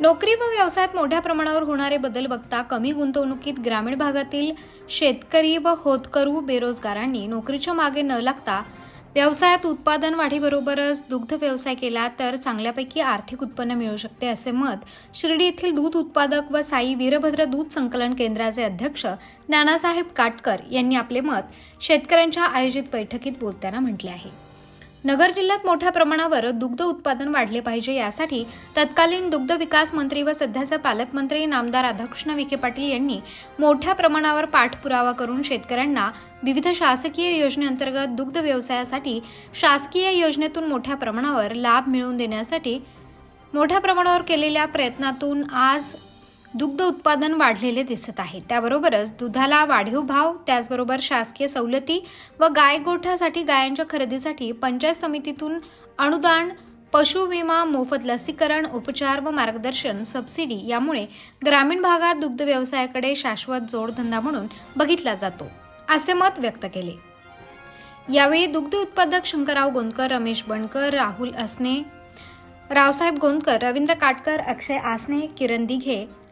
नोकरी व व्यवसायात मोठ्या प्रमाणावर होणारे बदल बघता कमी गुंतवणुकीत ग्रामीण भागातील शेतकरी व होतकरू बेरोजगारांनी नोकरीच्या मागे न लागता व्यवसायात उत्पादन वाढीबरोबरच दुग्ध व्यवसाय केला तर चांगल्यापैकी आर्थिक उत्पन्न मिळू शकते असे मत शिर्डी येथील दूध उत्पादक व साई वीरभद्र दूध संकलन केंद्राचे अध्यक्ष नानासाहेब काटकर यांनी आपले मत शेतकऱ्यांच्या आयोजित बैठकीत बोलताना म्हटले आहे. नगर जिल्ह्यात मोठ्या प्रमाणावर दुग्ध उत्पादन वाढले पाहिजे यासाठी तत्कालीन दुग्ध विकास मंत्री व सध्याचे पालकमंत्री नामदार राधाकृष्ण विखे पाटील यांनी मोठ्या प्रमाणावर पाठपुरावा करून शेतकऱ्यांना विविध शासकीय योजनेअंतर्गत दुग्ध व्यवसायासाठी शासकीय योजनेतून मोठ्या प्रमाणावर लाभ मिळवून देण्यासाठी मोठ्या प्रमाणावर केलेल्या प्रयत्नातून आज दुग्ध उत्पादन वाढलेले दिसत आहे. त्याबरोबरच दुधाला वाढीव भाव त्याचबरोबर शासकीय सवलती व गाय गोठ्यासाठी गायांच्या खरेदीसाठी पंचायत समितीतून अनुदान पशु विमा मोफत लसीकरण उपचार व मार्गदर्शन सबसिडी यामुळे ग्रामीण भागात दुग्ध व्यवसायाकडे शाश्वत जोडधंदा म्हणून बघितला जातो असे मत व्यक्त केले. यावेळी दुग्ध उत्पादक शंकरराव गोंदकर रमेश बनकर राहुल असने रावसाहेब गोंदकर रवींद्र काटकर अक्षय आसने किरण दिघे